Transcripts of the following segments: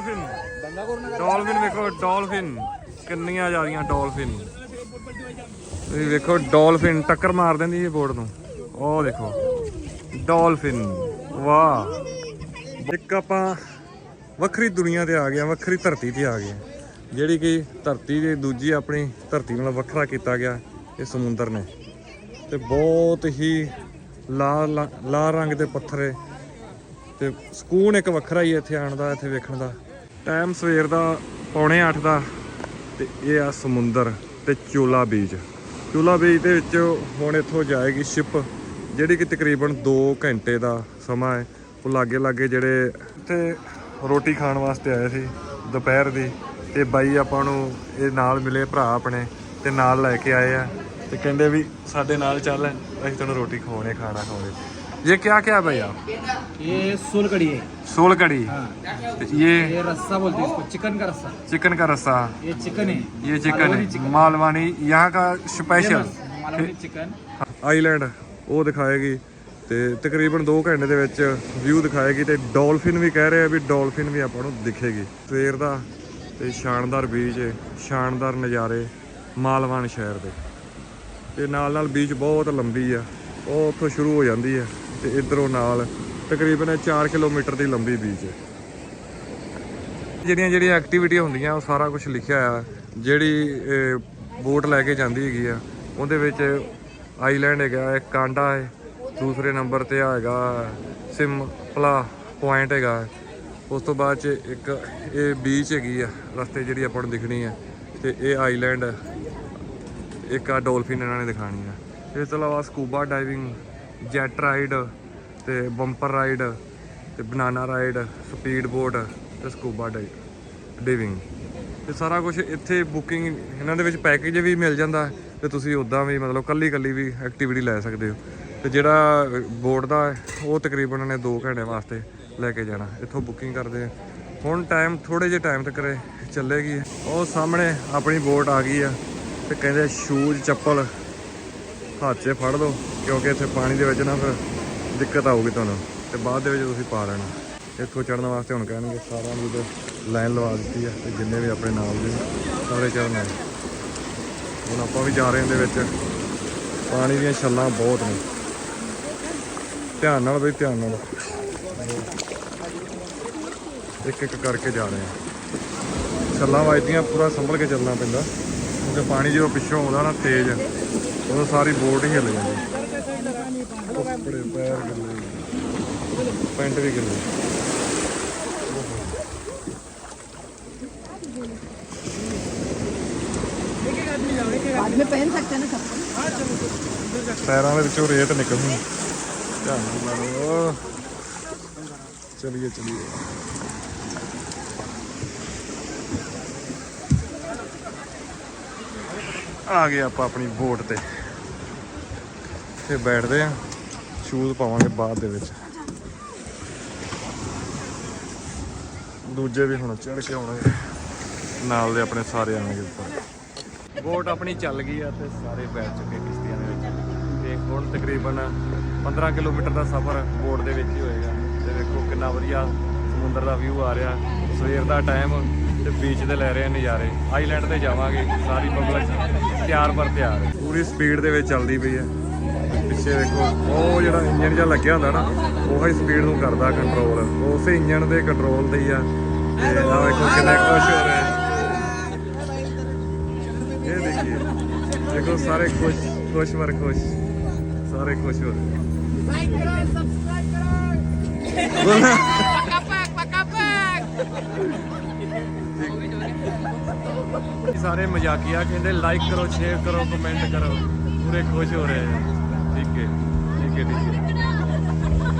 Dolphin. Dolphin ਵੇਖੋ, dolphin. ਕਿੰਨੀਆਂ ਜ਼ਿਆਦੀਆਂ ਡਾਲਫਿਨ। ਤੁਸੀਂ ਵੇਖੋ, ਡਾਲਫਿਨ ਟੱਕਰ ਮਾਰ ਦਿੰਦੀ ਇਹ ਬੋਰਡ ਨੂੰ ਉਹ ਦੇਖੋ, ਡਾਲਫਿਨ। ਵਾਹ। ਇੱਕ ਆਪਾਂ ਵੱਖਰੀ ਦੁਨੀਆ ਤੇ ਆ ਗਏ ਵੱਖਰੀ ਧਰਤੀ ਤੇ ਆ ਗਏ ਜਿਹੜੀ ਕਿ ਧਰਤੀ ਦੇ ਦੂਜੀ ਆਪਣੀ ਧਰਤੀ ਨਾਲ ਵੱਖਰਾ ਕੀਤਾ ਗਿਆ ਇਹ ਸਮੁੰਦਰ ਨੇ। ਤੇ ਬਹੁਤ ਹੀ ਲਾਲ ਲਾਲ ਰੰਗ ਦੇ ਪੱਥਰ ਹੈ। ਤੇ ਸਕੂਨ ਇੱਕ ਵੱਖਰਾ ਹੀ ਹੈ ਇੱਥੇ ਆਉਣ ਦਾ, ਇੱਥੇ ਵੇਖਣ ਦਾ। ਟਾਈਮ ਸਵੇਰ ਦਾ ਪੌਣੇ 8 ਦਾ ਤੇ ਇਹ ਆ ਸਮੁੰਦਰ ਤੇ ਚੋਲਾ ਬੀਚ। ਚੋਲਾ ਬੀਚ ਦੇ ਵਿੱਚ ਹੁਣ ਇੱਥੋਂ ਜਾਏਗੀ ਸ਼ਿਪ, ਜਿਹੜੀ ਕਿ ਤਕਰੀਬਨ 2 ਘੰਟੇ ਦਾ ਸਮਾਂ ਹੈ। ਉਹ ਲਾਗੇ ਲਾਗੇ ਜਿਹੜੇ ਤੇ ਰੋਟੀ ਖਾਣ ਵਾਸਤੇ ਆਏ ਸੀ ਦੁਪਹਿਰ ਦੀ, ਤੇ ਬਾਈ ਆਪਾਂ ਨੂੰ ਇਹ ਨਾਲ ਮਿਲੇ ਭਰਾ ਆਪਣੇ, ਤੇ ਨਾਲ ਲੈ ਕੇ ਆਏ ਆ। ਤੇ ਕਹਿੰਦੇ ਵੀ ਸਾਡੇ ਨਾਲ ਚੱਲ, ਅਸੀਂ ਤੈਨੂੰ ਰੋਟੀ ਖਵਾਉਣੇ, ਖਾਣਾ ਖਵਾਉਣੇ। ਇਹ ਕਿਆ ਕਿਆ ਭਈਆ ये सोल कड़ी है सोल कड़ी हाँ तो ये ये रस्सा बोलते हैं इसको चिकन का रस्सा चिकन का रस्सा ये चिकन है ये चिकन मालवनी है मालवानी यहाँ का special Famous Malvani chicken island ਉਹ ਦਿਖਾਏਗੀ ਤੇ ਤਕਰੀਬਨ 2 ਘੰਟੇ ਦੇ ਵਿੱਚ ਵਿਊ ਦਿਖਾਏਗੀ ਤੇ ਡੋਲਫਿਨ ਵੀ ਕਹਿ ਰਹੇ ਆ ਵੀ ਡੋਲਫਿਨ ਵੀ ਆਪਾਂ ਨੂੰ ਦਿਖੇਗੀ ਸਵੇਰ ਦਾ ਤੇ ਸ਼ਾਨਦਾਰ ਬੀਚ ਹੈ ਸ਼ਾਨਦਾਰ ਨਜ਼ਾਰੇ ਮਾਲਵਾਨ ਸ਼ਹਿਰ ਦੇ ਤੇ ਨਾਲ ਨਾਲ ਬੀਚ ਬਹੁਤ ਲੰਬੀ ਆ ਉਹ ਉੱਥੋਂ ਸ਼ੁਰੂ ਹੋ ਜਾਂਦੀ ਹੈ ਤੇ ਇਧਰੋਂ ਨਾਲ, ਤਕਰੀਬਨ 4 ਕਿਲੋਮੀਟਰ ਦੀ ਲੰਬੀ ਬੀਚ ਹੈ। ਜਿਹੜੀਆਂ ਜਿਹੜੀਆਂ ਐਕਟੀਵਿਟੀਆਂ ਹੁੰਦੀਆਂ, ਉਹ ਸਾਰਾ ਕੁਝ ਲਿਖਿਆ ਆ। ਜਿਹੜੀ ਬੋਟ ਲੈ ਕੇ ਜਾਂਦੀ ਹੈਗੀ ਆ, ਉਹਦੇ ਵਿੱਚ ਆਈਲੈਂਡ ਹੈਗਾ, ਇੱਕ ਕਾਂਡਾ ਹੈ, ਦੂਸਰੇ ਨੰਬਰ ਤੇ ਆ ਹੈਗਾ ਸਿੰਪਲਾ ਪੁਆਇੰਟ ਹੈਗਾ। ਉਸ ਤੋਂ ਬਾਅਦ ਚ ਇੱਕ ਇਹ ਬੀਚ ਹੈਗੀ ਆ, ਰਸਤੇ ਜਿਹੜੀ ਆਪਾਂ ਨੂੰ ਦਿਖਣੀ ਆ, ਤੇ ਇਹ ਆਈਲੈਂਡ ਇੱਕ ਆ ਡੋਲਫਿਨ ਇਹਨਾਂ ਨੇ ਦਿਖਾਣੀ ਆ। ਇਸ ਤੋਂ ਇਲਾਵਾ ਸਕੂਬਾ ਡਾਈਵਿੰਗ ਜੈਟ ਰਾਈਡ ਤੇ ਬੰਪਰ ਰਾਈਡ ਤੇ ਬਨਾਨਾ ਰਾਈਡ, ਸਪੀਡ ਬੋਟ ਤੇ ਸਕੂਬਾ ਡਾਈਵਿੰਗ। ਤੇ ਸਾਰਾ ਕੁਝ ਇੱਥੇ ਬੁਕਿੰਗ, ਇਹਨਾਂ ਦੇ ਵਿੱਚ ਪੈਕੇਜ ਵੀ ਮਿਲ ਜਾਂਦਾ ਹੈ ਤੇ ਤੁਸੀਂ ਉਦਾਂ ਵੀ ਮਤਲਬ ਕੱਲੀ ਕੱਲੀ ਵੀ ਐਕਟੀਵਿਟੀ ਲੈ ਸਕਦੇ ਹੋ। ਤੇ ਜਿਹੜਾ ਬੋਟ ਦਾ ਉਹ ਤਕਰੀਬਨ ਨੇ 2 ਘੰਟੇ ਵਾਸਤੇ ਲੈ ਕੇ ਜਾਣਾ। ਇੱਥੋਂ ਬੁਕਿੰਗ ਕਰਦੇ ਆ ਹੁਣ ਟਾਈਮ ਥੋੜੇ ਜਿਹੇ ਟਾਈਮ ਤੱਕ ਚੱਲੇਗੀ। ਉਹ ਸਾਹਮਣੇ ਆਪਣੀ ਬੋਟ ਆ ਗਈ ਆ ਤੇ ਕਹਿੰਦੇ ਸ਼ੂਜ਼, ਚੱਪਲ। ਹੱਥ 'ਚ ਫੜ ਲਓ, ਕਿਉਂਕਿ ਇੱਥੇ ਪਾਣੀ ਦੇ ਵਿੱਚ ਨਾ ਫਿਰ ਦਿੱਕਤ ਆਊਗੀ ਤੁਹਾਨੂੰ, ਤੇ ਬਾਅਦ ਦੇ ਵਿੱਚ ਤੁਸੀਂ ਪਾ ਲੈਣਾ। ਇੱਥੋਂ ਚੜਨ ਵਾਸਤੇ ਹੁਣ ਕਹਿਣਗੇ ਸਾਰਿਆਂ ਨੂੰ ਤੇ ਲਾਈਨ ਲਵਾ ਦਿੱਤੀ ਹੈ ਤੇ ਜਿੰਨੇ ਵੀ ਆਪਣੇ ਨਾਲ ਦੇ ਸਾਰੇ ਚੜਨ ਆਏ ਹੁਣ ਆਪਾਂ ਵੀ ਜਾ ਰਹੇ ਹਾਂ ਦੇ ਵਿੱਚ। ਪਾਣੀ ਦੀਆਂ ਛੱਲਾਂ ਬਹੁਤ ਨੇ। ਧਿਆਨ ਨਾਲ ਬਈ, ਧਿਆਨ ਨਾਲ। ਇੱਕ ਇੱਕ ਕਰਕੇ ਜਾ ਰਹੇ ਹਾਂ। ਛੱਲਾਂ ਵੱਜਦੀਆਂ, ਪੂਰਾ ਸੰਭਲ ਕੇ ਚੱਲਣਾ ਪੈਂਦਾ। ਕਿਉਂਕਿ ਪਾਣੀ ਜਦੋਂ ਪਿੱਛੋਂ ਆਉਂਦਾ ਨਾ, ਤੇਜ਼। ਉਦੋਂ ਸਾਰੀ ਬੋਟ ਹੀ ਹਿੱਲ ਜਾਂਦੀ ਕੱਪੜੇ ਪੈਰ ਗਿੱਲੇ ਪੈਂਟ ਵੀ ਗਿੱਲੇ बाद में पहन सकते हैं ना चप्पल ਪੈਰਾਂ ਦੇ ਵਿੱਚੋਂ ਰੇਤ ਨਿਕਲਦੀ ਧਿਆਨ ਨਾਲ ਮਾਰੋ ਚਲਿਏ ਚਲਿਏ ਆ ਗਏ ਆਪਾਂ ਆਪਣੀ ਬੋਟ ਤੇ ਤੇ ਬੈਠਦੇ ਆ। ਸ਼ੂਜ਼ ਪਾਵਾਂਗੇ ਬਾਅਦ ਦੇ ਵਿੱਚ। ਦੂਜੇ ਵੀ ਹੁਣ ਚੜ ਕੇ ਆਉਣਗੇ ਨਾਲ ਦੇ ਆਪਣੇ ਸਾਰੇ ਆਣਗੇ ਉੱਪਰ। ਬੋਟ ਆਪਣੀ ਚੱਲ ਗਈ ਆ ਤੇ ਸਾਰੇ ਬੈਠ ਚੁੱਕੇ ਕਿਸ਼ਤੀਆਂ ਦੇ ਵਿੱਚ। ਤੇ ਹੁਣ ਤਕਰੀਬਨ 15 ਕਿਲੋਮੀਟਰ ਦਾ ਸਫ਼ਰ ਬੋਟ ਦੇ ਵਿੱਚ ਹੀ ਹੋਏਗਾ। ਤੇ ਵੇਖੋ ਕਿੰਨਾ ਵਧੀਆ ਸਮੁੰਦਰ ਦਾ ਵਿਊ ਆ ਰਿਹਾ। ਸਵੇਰ ਦਾ ਟਾਈਮ ਤੇ ਬੀਚ ਦੇ ਲੈ ਰਹੇ ਆ ਨਜ਼ਾਰੇ। ਆਈਲੈਂਡ ਤੇ ਜਾਵਾਂਗੇ। ਸਾਰੀ ਪਬਲਿਕ ਤਿਆਰ ਪਰ ਤਿਆਰ। ਪੂਰੀ ਸਪੀਡ ਦੇ ਵਿੱਚ ਚੱਲਦੀ ਪਈ ਹੈ ਪਿੱਛੇ ਦੇਖੋ ਉਹ ਜਿਹੜਾ ਇੰਜਨ ਜਿਹਾ ਲੱਗਿਆ ਹੁੰਦਾ ਨਾ ਉਹ ਹੀ ਸਪੀਡ ਨੂੰ ਕਰਦਾ ਕੰਟਰੋਲ ਉਸੇ ਇੰਜਨ ਦੇ ਕੰਟਰੋਲ ਤੇ ਹੀ ਆ। ਤੇ ਆ ਵੇਖੋ ਕਿੰਨਾ ਖੁਸ਼ ਹੋ ਰਹੇ। ਇਹ ਦੇਖੀਏ। ਦੇਖੋ ਸਾਰੇ ਖੁਸ਼ ਖੁਸ਼ ਵਰ ਖੁਸ਼। ਸਾਰੇ ਖੁਸ਼ ਹੋ ਰਹੇ। ਲਾਈਕ ਸਾਰੇ ਮਜ਼ਾਕੀਆ ਕਹਿੰਦੇ ਲਾਈਕ ਕਰੋ ਸ਼ੇਅਰ ਕਰੋ ਕਮੈਂਟ ਕਰੋ। ਪੂਰੇ ਖੁਸ਼ ਹੋ ਰਹੇ ਆ। ਠੀਕ ਹੈ ਠੀਕ ਹੈ ਠੀਕ ਹੈ।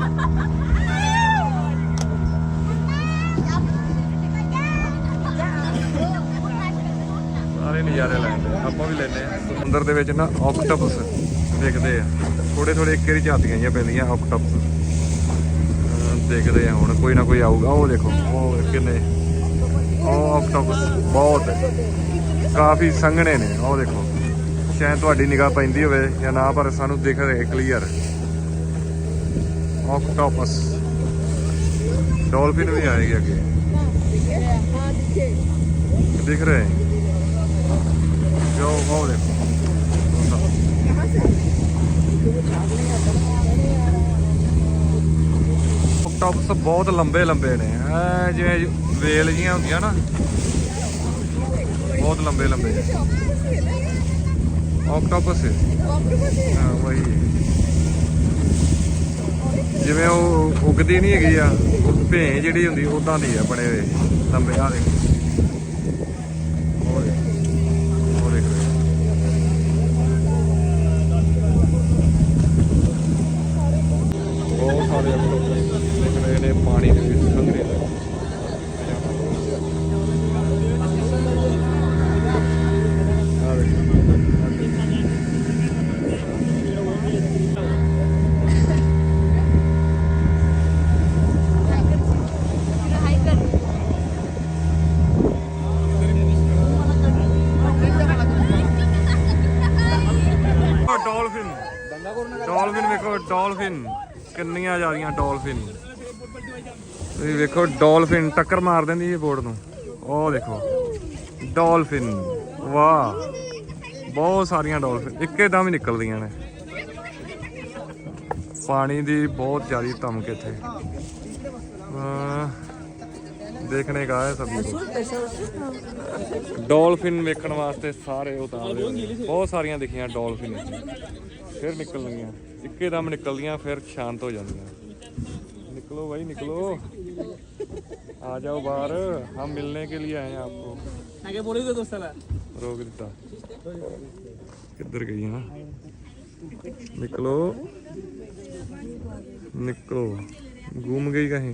ਸਾਰੇ ਨਜ਼ਾਰੇ ਲੈਂਦੇ ਆਪਾਂ ਵੀ ਲੈਨੇ ਆ। ਸਮੁੰਦਰ ਦੇ ਵਿੱਚ ਨਾ ਆਕਟੋਪਸ ਦੇਖਦੇ ਆ। ਥੋੜੇ ਥੋੜੇ ਇੱਕ ਵਾਰੀ ਝਾਤੀਆਂ ਜਿਹੀਆਂ ਪੈਂਦੀਆਂ ਆਕਟੋਪਸ ਦੇਖਦੇ ਆ ਹੁਣ, ਕੋਈ ਨਾ ਕੋਈ ਆਊਗਾ, ਉਹ ਦੇਖੋ, ਉਹ ਕਿੰਨੇ। ਉਹ ਆਕਟੋਪਸ ਬਹੁਤ ਕਾਫੀ ਸੰਘਣੇ ਨੇ, ਉਹ ਦੇਖੋ। ਚਾਹੇ ਤੁਹਾਡੀ ਨਿਗਾਹ ਪੈਂਦੀ ਹੋਵੇ ਜਾਂ ਨਾ, ਪਰ ਸਾਨੂੰ ਦਿਖ ਰਿਹਾ ਕਲੀਅਰ ਆਕਟੋਪਸ ਡਾਲਫਿਨ ਵੀ ਆਏਗੀ ਅੱਗੇ। ਦਿਖ ਰਿਹਾ? ਜੋ ਹੋ ਦੇਖੋ ਆਕਟੋਪਸ ਬਹੁਤ ਲੰਬੇ ਲੰਬੇ ਨੇ। ਐ ਜਿਵੇਂ ਵੇਲ ਜੀਆਂ ਹੁੰਦੀਆਂ ਨਾ। ਬਹੁਤ ਲੰਬੇ ਲੰਬੇ। ਆਕਟੋਪਸ ਹਾਂ। ਵਹੀ ਜਿਵੇਂ ਉਹ ਉਗਦੀ ਨਹੀਂ ਹੈਗੀ ਆ ਭੇਂ ਜਿਹੜੀ ਹੁੰਦੀ ਉਦਾਂ ਦੀ ਆ ਬਣੇ ਹੋਏ। ਲੰਬੇ ਆ ਦੇਖ ਉਹ ਦੇਖ ਉਹ ਦੇਖ ਬਹੁਤ ਸਾਰੇ ਆਕਟੋਪਸ ਦਿਖ ਰਹੇ ਨੇ ਪਾਣੀ ਦੇ ਵਿੱਚ ਸੰਘਰੇ ਨੇ ਆ ਦੇਖ ਡਾਲਫਿਨ ਡਾਲਫਿਨ, ਕਿੰਨੀਆਂ ਜ਼ਿਆਦੀਆਂ ਡਾਲਫਿਨ। ਤੁਸੀਂ ਵੇਖੋ, ਡਾਲਫਿਨ ਟੱਕਰ ਮਾਰ ਦਿੰਦੀ ਇਹ ਬੋਰਡ ਨੂੰ। ਉਹ ਦੇਖੋ, ਡਾਲਫਿਨ, ਵਾਹ। ਬਹੁਤ ਸਾਰੀਆਂ ਡਾਲਫਿਨ, ਇੱਕੇ ਦਮ ਹੀ ਨਿਕਲਦੀਆਂ ਨੇ। ਪਾਣੀ ਦੀ ਬਹੁਤ ਜ਼ਿਆਦਾ ਧਮਕ ਇੱਥੇ। ਦੇਖਣੇ ਕਾ ਹੈ ਸਭੀ ਕੁਛ ਡਾਲਫਿਨ ਵੇਖਣ ਵਾਸਤੇ ਸਾਰੇ ਉਤਾਰੇ ਹੋਏ ਨੇ। ਬਹੁਤ ਸਾਰੀਆਂ ਦਿਖੀਆਂ ਡਾਲਫਿਨ ਫਿਰ ਨਿਕਲਣਗੀਆਂ ਇੱਕੇ ਦਮ ਨਿਕਲਦੀਆਂ ਫਿਰ ਸ਼ਾਂਤ ਹੋ ਜਾਂਦੀਆਂ निकलो भाई निकलो आ जाओ बाहर हम मिलने के लिए आए हैं आपको आगे बोले तो दोस्ताला रोक देता किधर गई ना निकलो निकलो घूम गई कहीं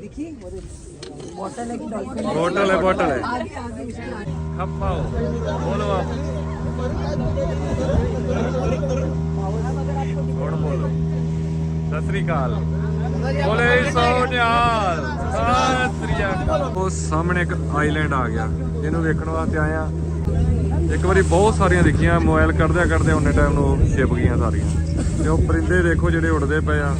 देखिए बॉटल है कि डॉल्फिन बॉटल है बॉटल है हम पाओ बोलो आप कौन बोलो सत श्री अकाल ਬੋਲੇ ਸੋਨਿਆਲ ਸਤਿ ਸ੍ਰੀ ਅਕਾਲ ਉਹ ਸਾਹਮਣੇ ਇੱਕ ਆਈਲੈਂਡ ਆ ਗਿਆ ਇਹਨੂੰ ਵੇਖਣ ਵਾਸਤੇ ਆਏ ਆ ਇੱਕ ਵਾਰੀ ਬਹੁਤ ਸਾਰੀਆਂ ਦੇਖੀਆਂ ਮੋਬਾਈਲ ਕੱਢਦਿਆਂ ਕੱਢਦੇ ਉਹਨੇ ਟਾਈਮ ਨੂੰ ਉਹ ਛਿਪ ਗਈਆਂ ਸਾਰੀਆਂ ਤੇ ਉਹ ਪਰਿੰਦੇ ਦੇਖੋ ਜਿਹੜੇ ਉੱਡਦੇ ਪਏ ਆ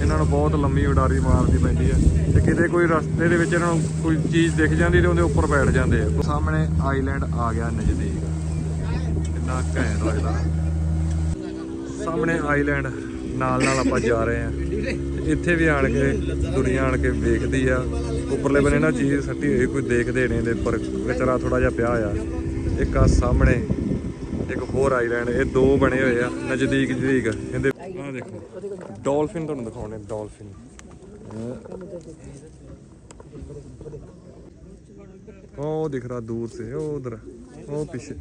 ਇਹਨਾਂ ਨੂੰ ਬਹੁਤ ਲੰਮੀ ਉਡਾਰੀ ਮਾਰਦੀ ਪੈਂਦੀ ਹੈ ਤੇ ਕਿਤੇ ਕੋਈ ਰਸਤੇ ਦੇ ਵਿੱਚ ਇਹਨਾਂ ਨੂੰ ਕੋਈ ਚੀਜ਼ ਦਿਖ ਜਾਂਦੀ ਤੇ ਉਹਦੇ ਉੱਪਰ ਬੈਠ ਜਾਂਦੇ ਆ। ਸਾਹਮਣੇ ਆਈਲੈਂਡ ਆ ਗਿਆ ਨਜ਼ਦੀਕ। ਕਿੰਨਾ ਘੈਂਟ ਲੱਗਦਾ। ਸਾਹਮਣੇ ਆਈਲੈਂਡ, ਨਾਲ ਨਾਲ ਆਪਾਂ ਜਾ ਰਹੇ ਆ ਇੱਥੇ ਵੀ ਆਣ ਕੇ, ਦੁਨੀਆ ਆਣ ਕੇ ਵੇਖਦੀ ਆ। ਉੱਪਰਲੇ ਬੰਨੇ ਨਾ ਚੀਜ਼ ਸੱਟੀ ਹੋਈ, ਕੋਈ ਦੇਖਦੇ ਨੇ ਦੇ ਪਰ ਵਿਚਾਰਾ ਥੋੜਾ ਜਿਹਾ ਪਿਆ ਆ ਇੱਕ ਆ ਸਾਹਮਣੇ, ਇੱਕ ਹੋਰ ਆਈਲੈਂਡ। ਇਹ ਦੋ ਬਣੇ ਹੋਏ ਆ ਨਜ਼ਦੀਕ ਜਦੀਕ ਇਹਦੇ ਆ ਦੇਖੋ। ਡਾਲਫਿਨ ਤੁਹਾਨੂੰ ਦਿਖਾਉਣੇ ਡਾਲਫਿਨ ਉਹ ਦਿਖ ਰਹਾ ਦੂਰ ਸੇ ਉਹ ਉਧਰ ਉਹ ਪਿੱਛੇ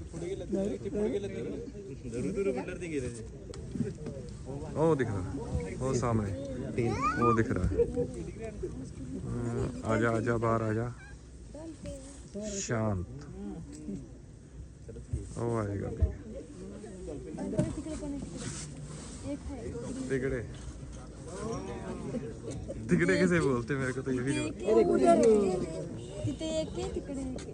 ਉਹ ਦਿਖ रहा वो सामने वो दिख रहा है हम्म, आजा आजा बाहर आजा शांत वो आएगा भी तिगड़े तिगड़े कैसे बोलते मेरे को तो ये भी नहीं तिथे एक आहे तिकडे एक आहे.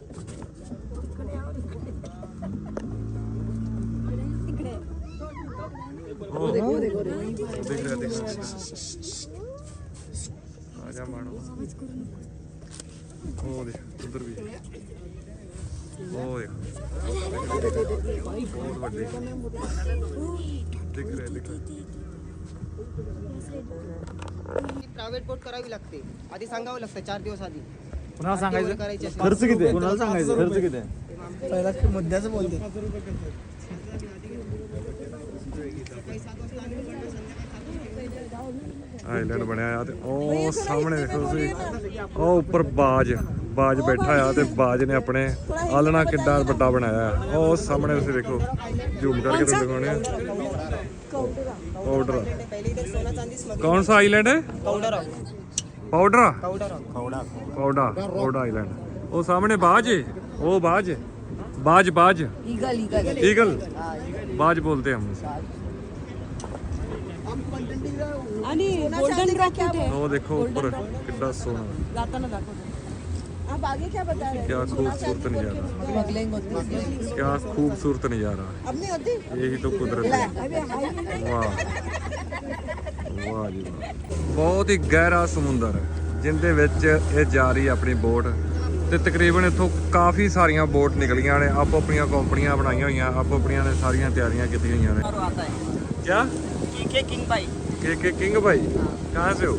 तिकडे ओ, दिख रहा दिख रहा दिख रहा आजा मानो ओ देख उधर भी ओ देख बहुत बड़े दिख रहे दिख रहे प्रायव्हेट बोट करावी लागते आधी सांगावं लागतं चार दिवस आधी पुन्हा सांगायचं करायची असेल. खर्च किती कुणाला सांगायचं खर्च किती आहे पहिला मुद्द्याचं बोलते ਆਈਲੈਂਡ ਬਣਿਆ ਆ ਤੇ ਉਹ ਸਾਹਮਣੇ ਦੇਖੋ ਤੁਸੀਂ ਉਹ ਉੱਪਰ ਬਾਜ ਬਾਜ ਬੈਠਾ ਆ ਤੇ ਬਾਜ ਨੇ ਆਪਣੇ ਆਲਣਾ ਕਿੱਡਾ ਵੱਡਾ ਬਣਾਇਆ ਆ ਉਹ ਸਾਹਮਣੇ ਤੁਸੀਂ ਦੇਖੋ ਜ਼ੂਮ ਕਰਕੇ ਤੁਹਾਨੂੰ ਦਿਖਾਉਣੇ ਆ ਪਾਊਡਰ पहिले इथे सोना चांदी स्मगलिंग ਕੌਣ ਸਾ ਆਈਲੈਂਡ ਹੈ powder of powder powder of ਪੌੜਾ ਪੌੜਾ island ਉਹ ਸਾਹਮਣੇ ਬਾਜ ਏ ਉਹ ਬਾਜ ਏ। बाज बाज ईगल ईगल ईगल हाँ, ईगल। बाज बोलते हैं हम उसे आणि गोल्डन रॉकेट है ਉਹ ਦੇਖੋ ਉੱਪਰ ਕਿੱਡਾ ਸੋਹਣਾ जाताना दाखवतो आप आगे क्या बता रहे क्या खूबसूरत नज़ारा स्मगलिंग होती है इसमें। क्या खूबसूरत नज़ारा अब नहीं होती यही तो कुदरत है अभी हाई ਵਾਹ ਵਾਹ ਜੀ ਵਾਹ ਬਹੁਤ ਹੀ ਗਹਿਰਾ ਸਮੁੰਦਰ ਹੈ ਜਿੰਦੇ ਵਿੱਚ ਇਹ ਜਾ ਰਹੀ ਹੈ ਆਪਣੀ ਬੋਟ ਤੇ ਤਕਰੀਬਨ ਇੱਥੋਂ ਕਾਫੀ ਸਾਰੀਆਂ ਬੋਟ ਨਿਕਲੀਆਂ ਨੇ ਆਪੋ ਆਪਣੀਆਂ ਕੰਪਨੀਆਂ ਬਣਾਈਆਂ ਹੋਈਆਂ ਆਪੋ ਆਪਣੀਆਂ ਨੇ ਸਾਰੀਆਂ ਤਿਆਰੀਆਂ ਕੀਤੀਆਂ ਹੋਈਆਂ ਨੇ आता है ਕਿਆ के किंग बाई के के किंग भाई कहाँ से हो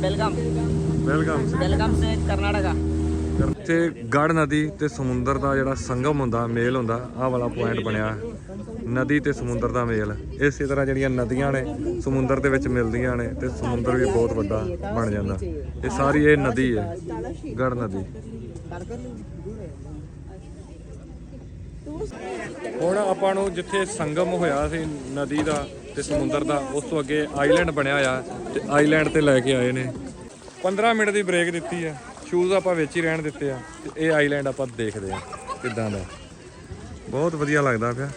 बेलगाम वेलकम बेलगाम से कर्नाटका ਤੇ ਗੜ ਨਦੀ ਤੇ ਸਮੁੰਦਰ ਦਾ ਜਿਹੜਾ ਸੰਗਮ ਹੁੰਦਾ ਮੇਲ ਹੁੰਦਾ ਆਹ ਵਾਲਾ ਪੁਆਇੰਟ ਬਣਿਆ ਨਦੀ ਤੇ ਸਮੁੰਦਰ ਦਾ ਮੇਲ ਇਸੇ ਤਰ੍ਹਾਂ ਜਿਹੜੀਆਂ ਨਦੀਆਂ ਨੇ ਸਮੁੰਦਰ ਦੇ ਵਿੱਚ ਮਿਲਦੀਆਂ ਨੇ ਤੇ ਸਮੁੰਦਰ ਵੀ ਬਹੁਤ ਵੱਡਾ ਬਣ ਜਾਂਦਾ ਇਹ ਸਾਰੀ ਇਹ ਨਦੀ ਹੈ ਗੜ ਨਦੀ ਹੁਣ ਆਪਾਂ ਨੂੰ ਜਿੱਥੇ ਸੰਗਮ ਹੋਇਆ ਸੀ ਨਦੀ ਦਾ ਤੇ ਸਮੁੰਦਰ ਦਾ ਉਸ ਤੋਂ ਅੱਗੇ ਆਈਲੈਂਡ ਬਣਿਆ ਹੋਇਆ ਤੇ ਆਈਲੈਂਡ ਤੇ ਲੈ ਕੇ ਆਏ ਨੇ। 15 ਮਿੰਟ ਦੀ ਬ੍ਰੇਕ ਦਿੱਤੀ ਆ ਸ਼ੂਜ਼ ਆਪਾਂ ਵਿੱਚ ਹੀ ਰਹਿਣ ਦਿੱਤੇ ਆ ਤੇ ਇਹ ਆਈਲੈਂਡ ਆਪਾਂ ਦੇਖਦੇ ਆ ਕਿੱਦਾਂ ਦਾ। ਬਹੁਤ ਵਧੀਆ ਲੱਗਦਾ ਪਿਆ।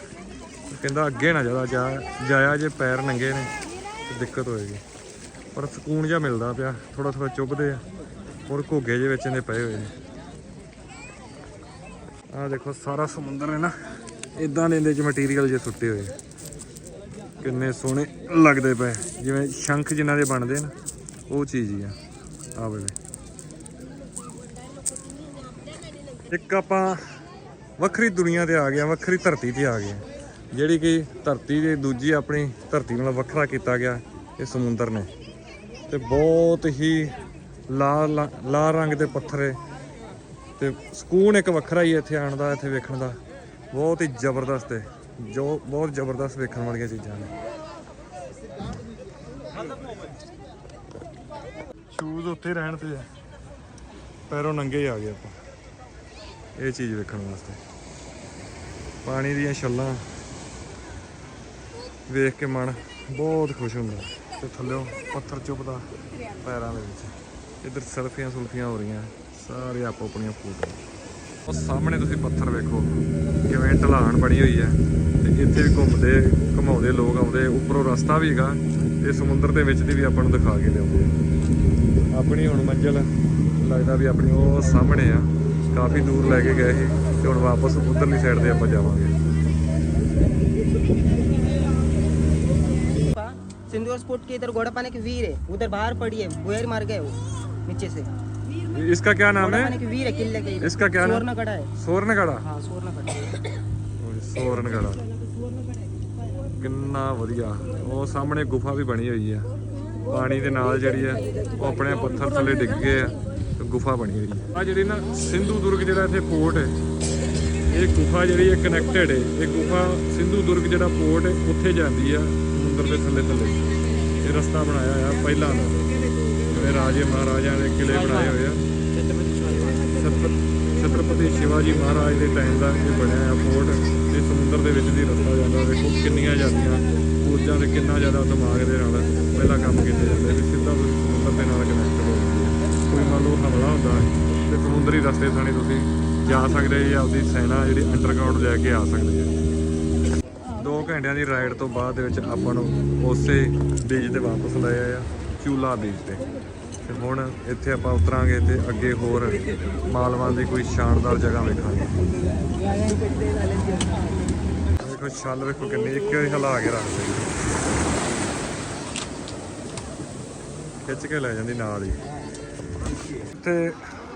ਕਹਿੰਦਾ ਅੱਗੇ ਨਾ ਜ਼ਿਆਦਾ ਜਾ ਜਾਇਆ ਜੇ ਪੈਰ ਨੰਗੇ ਨੇ ਤੇ ਦਿੱਕਤ ਹੋਏਗੀ। ਪਰ ਸਕੂਨ ਜਿਹਾ ਮਿਲਦਾ ਪਿਆ। ਥੋੜਾ ਥੋੜਾ ਚੁੱਭਦੇ ਆ। ਹੋਰ ਘੋਗੇ ਜਿਹੇ ਵਿੱਚ ਇਹਦੇ ਪਏ ਹੋਏ ਨੇ। ਆਹ ਦੇਖੋ, ਸਾਰਾ ਸਮੁੰਦਰ ਹੈ ਨਾ। ਇਦਾਂ ਦੇ ਇਹਦੇ ਚ ਮਟੀਰੀਅਲ ਜੇ ਸੁੱਟੇ ਹੋਏ ਕਿੰਨੇ ਸੋਹਣੇ ਲੱਗਦੇ ਪਏ। ਜਿਵੇਂ ਸ਼ੰਖ ਜਿਨ੍ਹਾਂ ਦੇ ਬਣਦੇ ਨਾ, ਉਹ ਚੀਜ਼ ਹੀ ਆ। ਆ ਵੇਲੇ ਇੱਕ ਆਪਾਂ ਵੱਖਰੀ ਦੁਨੀਆ ਤੇ ਆ ਗਏ ਆ ਵੱਖਰੀ ਧਰਤੀ ਤੇ ਆ ਗਏ ਆ ਜਿਹੜੀ ਕਿ ਧਰਤੀ ਦੇ ਦੂਜੀ ਆਪਣੀ ਧਰਤੀ ਨਾਲ ਵੱਖਰਾ ਕੀਤਾ ਗਿਆ, ਇਹ ਸਮੁੰਦਰ ਨੇ। ਤੇ ਬਹੁਤ ਹੀ ਲਾਲ ਲਾਲ ਰੰਗ ਦੇ ਪੱਥਰ ਏ ਤੇ ਸਕੂਨ ਇੱਕ ਵੱਖਰਾ ਹੀ ਇੱਥੇ ਆਉਣ ਦਾ, ਇੱਥੇ ਵੇਖਣ ਦਾ। ਬਹੁਤ ਹੀ ਜ਼ਬਰਦਸਤ ਹੈ ਜੋ ਬਹੁਤ ਜ਼ਬਰਦਸਤ ਵੇਖਣ ਵਾਲੀਆਂ ਚੀਜ਼ਾਂ ਨੇ। ਸ਼ੂਜ਼ ਉੱਥੇ ਰਹਿਣ ਤੇ ਆ। ਪੈਰੋਂ ਨੰਗੇ ਆ ਗਏ ਆਪਾਂ। ਇਹ ਚੀਜ਼ ਵੇਖਣ ਵਾਸਤੇ। ਪਾਣੀ ਦੀਆਂ ਛੱਲਾਂ ਵੇਖ ਕੇ ਮਨ ਬਹੁਤ ਖੁਸ਼ ਹੁੰਦਾ। ਤੇ ਥੱਲਿਓਂ ਪੱਥਰ ਚੁੱਭਦਾ ਪੈਰਾਂ ਦੇ ਵਿੱਚ। ਇੱਧਰ ਸਲਫੀਆਂ ਸੁਲਫੀਆਂ ਹੋ ਰਹੀਆਂ ਸਾਰੇ ਆਪੋ ਆਪਣੀਆਂ ਫੋਟੋ ਉਹ ਸਾਹਮਣੇ ਤੁਸੀਂ ਪੱਥਰ ਵੇਖੋ ਕਿਵੇਂ ਢਲਾਣ ਬਣੀ ਹੋਈ ਹੈ ਤੇ ਇੱਥੇ ਵੀ ਘੁੰਮਦੇ ਘੁਮਾਉਂਦੇ ਲੋਕ ਆਉਂਦੇ ਉੱਪਰੋਂ ਰਸਤਾ ਵੀ ਹੈਗਾ ਤੇ ਸਮੁੰਦਰ ਦੇ ਵਿੱਚ ਦੀ ਵੀ ਆਪਾਂ ਨੂੰ ਦਿਖਾ ਕੇ ਲਿਆਉਂਦੇ ਆ ਆਪਣੀ ਹੁਣ ਮੰਜ਼ਿਲ ਲੱਗਦਾ ਵੀ ਆਪਣੀ ਉਹ ਸਾਹਮਣੇ ਆ ਕਾਫੀ ਦੂਰ ਲੈ ਕੇ ਗਏ ਸੀ ਤੇ ਹੁਣ ਵਾਪਸ ਉਧਰਲੀ ਸਾਈਡ ਤੇ ਆਪਾਂ ਜਾਵਾਂਗੇ सिंधुआ स्पोर्ट के इधर घोड़ा पाने की वीर है उधर बाहर पड़ी है बुएर मार गए वो नीचे से इसका क्या नाम घोड़ा है पाने की वीर है किले के इधर। इसका क्या नाम? सुवर्ण कड़ा है ਸੋਰਨਗੜਾ हाँ सुवर्ण कड़ा ਸੋਰਨਗੜਾ ਕਿੰਨਾ ਵਧੀਆ ਉਹ ਸਾਹਮਣੇ ਗੁਫਾ ਵੀ ਬਣੀ ਹੋਈ ਆ ਪਾਣੀ ਦੇ ਨਾਲ ਜਿਹੜੀ ਆ ਉਹ ਆਪਣੇ ਪੱਥਰ ਥੱਲੇ ਡਿੱਗ ਗਏ ਆ ਤੇ ਗੁਫਾ ਬਣੀ ਹੋਈ ਆ ਆ ਜਿਹੜੀ ਨਾ ਸਿੰਧੂ ਦੁਰਗ ਜਿਹੜਾ ਇੱਥੇ ਪੋਰਟ ਹੈ ਇਹ ਗੁਫਾ ਜਿਹੜੀ ਹੈ ਕਨੈਕਟਡ ਹੈ ਇਹ ਗੁਫਾ ਸਿੰਧੂ ਦੁਰਗ ਜਿਹੜਾ ਪੋਰਟ ਹੈ ਉੱਥੇ ਜਾਂਦੀ ਆ ਸਮੁੰਦਰ ਦੇ ਥੱਲੇ ਥੱਲੇ ਇਹ ਰਸਤਾ ਬਣਾਇਆ ਆ ਪਹਿਲਾਂ ਦਾ ਜਿਵੇਂ ਰਾਜੇ ਮਹਾਰਾਜਿਆਂ ਨੇ ਕਿਲੇ ਬਣਾਏ ਹੋਏ ਆ ਛਤਰ- ਛਤਰਪਤੀ ਸ਼ਿਵਾਜੀ ਮਹਾਰਾਜ ਦੇ ਟਾਈਮ ਦਾ ਇਹ ਬਣਿਆ ਆ ਫੋਰਟ ਤੇ ਸਮੁੰਦਰ ਦੇ ਵਿੱਚ ਦੀ ਰਸਤਾ ਜਾਂਦਾ ਵੇਖੋ ਕਿੰਨੀਆਂ ਜਾਂਦੀਆਂ ਫੌਜਾਂ ਤੇ ਕਿੰਨਾ ਜ਼ਿਆਦਾ ਦਿਮਾਗ ਦੇ ਨਾਲ ਪਹਿਲਾਂ ਕੰਮ ਕੀਤੇ ਜਾਂਦੇ ਵੀ ਸਿੱਧਾ ਤੁਸੀਂ ਸਮੁੰਦਰ ਦੇ ਨਾਲ ਕਨੈਕਟ ਹੋ ਕੋਈ ਮੰਨ ਲਓ ਹਮਲਾ ਹੁੰਦਾ ਹੈ ਤੇ ਸਮੁੰਦਰੀ ਰਸਤੇ ਥਾਣੀ ਤੁਸੀਂ ਜਾ ਸਕਦੇ ਜਾਂ ਆਪਦੀ ਸੈਨਾ ਜਿਹੜੀ ਅੰਡਰਗਰਾਉਂਡ ਲੈ ਕੇ ਆ ਸਕਦੇ ਆ 2 ਘੰਟਿਆਂ ਦੀ ਰਾਈਡ ਤੋਂ ਬਾਅਦ ਦੇ ਵਿੱਚ ਆਪਾਂ ਨੂੰ ਉਸੇ ਬੀਜ ਤੇ ਵਾਪਸ ਲਏ ਆ, ਚੂਲਾ ਬੀਜ ਤੇ। ਤੇ ਹੁਣ ਇੱਥੇ ਆਪਾਂ ਉਤਰਾਂਗੇ ਤੇ ਅੱਗੇ ਹੋਰ ਮਾਲਵਾਂ ਦੀ ਕੋਈ ਸ਼ਾਨਦਾਰ ਜਗ੍ਹਾ ਵੇਖਾਂਗੇ। ਦੇਖੋ, ਛੱਲ ਵੇਖੋ ਕਿੰਨੀ, ਇੱਕ ਵਾਰੀ ਹਿਲਾ ਕੇ ਰੱਖ ਖਿੱਚ ਕੇ ਲੈ ਜਾਂਦੀ ਨਾਲ ਹੀ। ਇੱਥੇ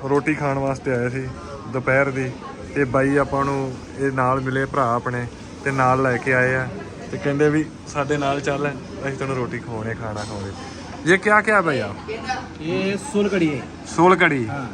ਰੋਟੀ ਖਾਣ ਵਾਸਤੇ ਆਏ ਸੀ ਦੁਪਹਿਰ ਦੀ ਤੇ ਬਾਈ ਆਪਾਂ ਨੂੰ ਇਹ ਨਾਲ ਮਿਲੇ ਭਰਾ ਆਪਣੇ ਤੇ ਨਾਲ ਲੈ ਕੇ ਆਏ ਆ ਤੇ ਕਹਿੰਦੇ ਵੀ ਸਾਡੇ ਨਾਲ ਚੱਲ, ਅਸੀਂ ਤੈਨੂੰ ਰੋਟੀ ਖਵਾਉਣੇ ਖਾਣਾ ਖਵਾਉਣੇ। ये क्या क्या है भैया ये सोल कड़ी है सोल कड़ी हाँ।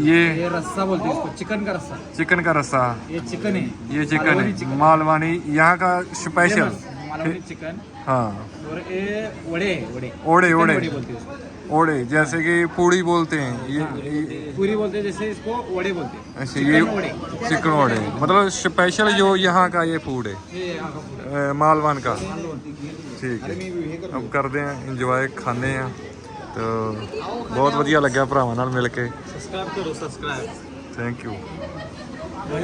ये ये रस्सा बोलते हैं इसको चिकन का रस्सा चिकन का रस्सा ये चिकन है ये चिकन है मालवानी यहाँ का स्पेशल मालवानी चिकन हाँ और ये ओड़े ओड़े ओड़े ओड़े बोलते हैं ओड़े जैसे कि पूड़ी बोलते हैं ये, ये पूरी बोलते हैं जैसे इसको वड़े बोलते हैं ऐसे ये चिकन वड़े चिकन ओड़े मतलब स्पेशल जो यहाँ का ये फूड है ये यहाँ का food अ, मालवान का है। बोलते हैं ਠੀਕ ਹੈ ਅਬ ਕਰਦੇ ਆਂ ਇੰਜੋਏ ਖਾਣੇ ਆ ਤਾਂ ਬਹੁਤ ਵਧੀਆ ਲੱਗਿਆ ਭਰਾਵਾਂ ਨਾਲ ਮਿਲ ਕੇ सब्सक्राइब करो subscribe thank you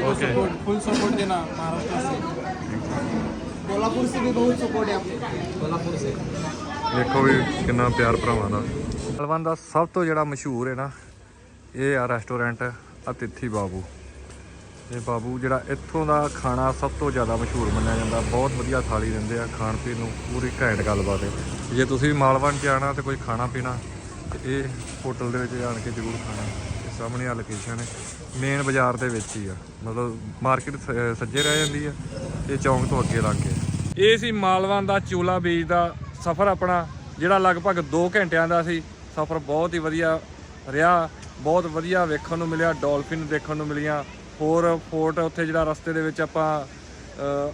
okay full support देना महाराष्ट्र से कोल्हापुर से भी बहुत सपोर्ट है आपको कोल्हापुर से ਦੇਖੋ ਵੀ ਕਿੰਨਾ ਪਿਆਰ ਭਰਾਵਾਂ ਦਾ ਮਾਲਵਨ ਦਾ ਸਭ ਤੋਂ ਜਿਹੜਾ ਮਸ਼ਹੂਰ ਹੈ ਨਾ, ਇਹ ਆ ਰੈਸਟੋਰੈਂਟ ਅਤਿਥੀ ਬਾਬੂ। ਇਹ ਬਾਬੂ ਜਿਹੜਾ ਇੱਥੋਂ ਦਾ ਖਾਣਾ ਸਭ ਤੋਂ ਜ਼ਿਆਦਾ ਮਸ਼ਹੂਰ ਮੰਨਿਆ ਜਾਂਦਾ, ਬਹੁਤ ਵਧੀਆ ਥਾਲੀ ਦਿੰਦੇ ਆ, ਖਾਣ ਪੀਣ ਨੂੰ ਪੂਰੀ ਘੈਂਟ ਗੱਲਬਾਤ ਹੈ। ਜੇ ਤੁਸੀਂ ਵੀ ਮਾਲਵਨ ਚ ਆਣਾ ਤੇ ਕੋਈ ਖਾਣਾ ਪੀਣਾ, ਤੇ ਇਹ ਹੋਟਲ ਦੇ ਵਿੱਚ ਆਣ ਕੇ ਜ਼ਰੂਰ ਖਾਣਾ। ਇਹ ਸਾਹਮਣੇ ਆ ਲੋਕੇਸ਼ਨ ਹੈ। ਮੇਨ ਬਾਜ਼ਾਰ ਦੇ ਵਿੱਚ ਹੀ ਆ। ਮਤਲਬ ਮਾਰਕੀਟ ਸੱਜੇ ਰਹਿ ਜਾਂਦੀ ਆ, ਤੇ ਚੌਂਕ ਤੋਂ ਅੱਗੇ ਲੱਗ ਕੇ। ਇਹ ਸੀ ਮਾਲਵਨ ਦਾ ਚੋਲਾ ਬੀਜ ਦਾ ਸਫ਼ਰ ਆਪਣਾ, ਜਿਹੜਾ ਲਗਭਗ 2 ਘੰਟਿਆਂ ਦਾ ਸੀ। ਸਫ਼ਰ ਬਹੁਤ ਹੀ ਵਧੀਆ ਰਿਹਾ, ਬਹੁਤ ਵਧੀਆ ਵੇਖਣ ਨੂੰ ਮਿਲਿਆ, ਡੋਲਫਿਨ ਦੇਖਣ ਨੂੰ ਮਿਲੀਆਂ। ਹੋਰ ਫੋਰਟ ਉੱਥੇ ਜਿਹੜਾ ਰਸਤੇ ਦੇ ਵਿੱਚ ਆਪਾਂ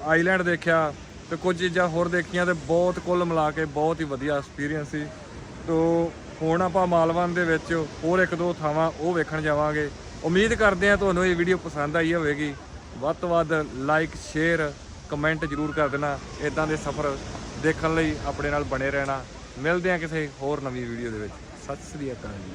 ਆਈਲੈਂਡ ਦੇਖਿਆ ਤੇ ਕੁਝ ਚੀਜ਼ਾਂ ਹੋਰ ਦੇਖੀਆਂ ਤੇ ਬਹੁਤ ਕੁੱਲ ਮਿਲਾ ਕੇ ਬਹੁਤ ਹੀ ਵਧੀਆ ਐਕਸਪੀਰੀਅੰਸ ਸੀ। ਤੋ ਹੁਣ ਆਪਾਂ ਮਾਲਵਨ ਦੇ ਵਿੱਚ ਹੋਰ ਇੱਕ ਦੋ ਥਾਵਾਂ ਉਹ ਵੇਖਣ ਜਾਵਾਂਗੇ। ਉਮੀਦ ਕਰਦੇ ਹਾਂ ਤੁਹਾਨੂੰ ਇਹ ਵੀਡੀਓ ਪਸੰਦ ਆਈ ਹੋਵੇਗੀ। ਵੱਧ ਤੋਂ ਵੱਧ ਲਾਈਕ ਸ਼ੇਅਰ ਕਮੈਂਟ ਜਰੂਰ ਕਰ ਦੇਣਾ। ਇਦਾਂ ਦੇ ਸਫ਼ਰ ਦੇਖਣ ਲਈ ਆਪਣੇ ਨਾਲ ਬਣੇ ਰਹਿਣਾ। ਮਿਲਦੇ ਹਾਂ ਕਿਸੇ ਹੋਰ ਨਵੀਂ ਵੀਡੀਓ ਦੇ ਵਿੱਚ। ਸਤਿ ਸ੍ਰੀ ਅਕਾਲ ਜੀ